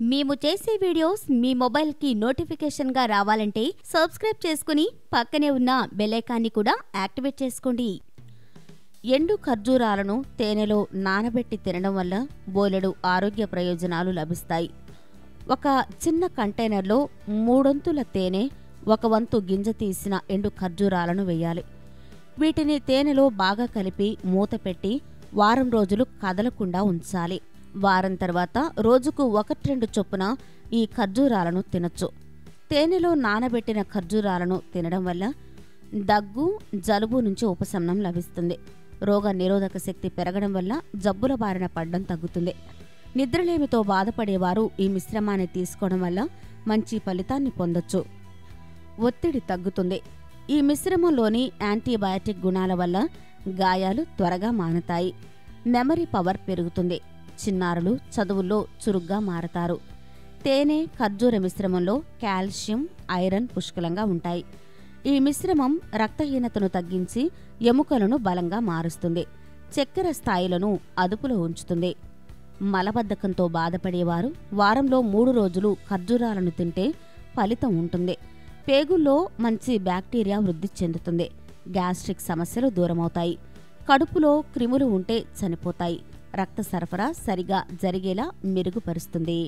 మేము చేసే వీడియోస్ మీ మొబైల్కి నోటిఫికేషన్గా రావాలంటే సబ్స్క్రైబ్ చేసుకుని పక్కనే ఉన్న బెలైకాన్ని కూడా యాక్టివేట్ చేసుకోండి. ఎండు ఖర్జూరాలను తేనెలో నానబెట్టి తినడం వల్ల బోలెడు ఆరోగ్య ప్రయోజనాలు లభిస్తాయి. ఒక చిన్న కంటైనర్లో మూడొంతుల తేనె ఒక వంతు గింజ తీసిన ఎండు ఖర్జూరాలను వేయాలి. వీటిని తేనెలో బాగా కలిపి మూత పెట్టి వారం రోజులు కదలకుండా ఉంచాలి. వారం తర్వాత రోజుకు ఒకటి రెండు చొప్పున ఈ ఖర్జూరాలను తినచ్చు. తేనెలో నానబెట్టిన ఖర్జూరాలను తినడం వల్ల దగ్గు జలుబు నుంచి ఉపశమనం లభిస్తుంది. రోగ నిరోధక శక్తి పెరగడం వల్ల జబ్బుల బారిన పడడం తగ్గుతుంది. నిద్రలేమితో బాధపడేవారు ఈ మిశ్రమాన్ని తీసుకోవడం వల్ల మంచి ఫలితాన్ని పొందొచ్చు. ఒత్తిడి తగ్గుతుంది. ఈ మిశ్రమంలోని యాంటీబయాటిక్ గుణాల వల్ల గాయాలు త్వరగా మానుతాయి. మెమరీ పవర్ పెరుగుతుంది. చిన్నారులు చదువుల్లో చురుగ్గా మారతారు. తేనె ఖర్జూర మిశ్రమంలో కాల్షియం ఐరన్ పుష్కలంగా ఉంటాయి. ఈ మిశ్రమం రక్తహీనతను తగ్గించి ఎముకలను బలంగా మారుస్తుంది. చక్కెర స్థాయిలను అదుపులో ఉంచుతుంది. మలబద్ధకంతో బాధపడేవారు వారంలో మూడు రోజులు ఖర్జూరాలను తింటే ఫలితం ఉంటుంది. పేగుల్లో మంచి బ్యాక్టీరియా వృద్ధి చెందుతుంది. గ్యాస్ట్రిక్ సమస్యలు దూరమవుతాయి. కడుపులో క్రిములు ఉంటే చనిపోతాయి. రక్త సరఫరా సరిగా జరిగేలా మెరుగుపరుస్తుంది.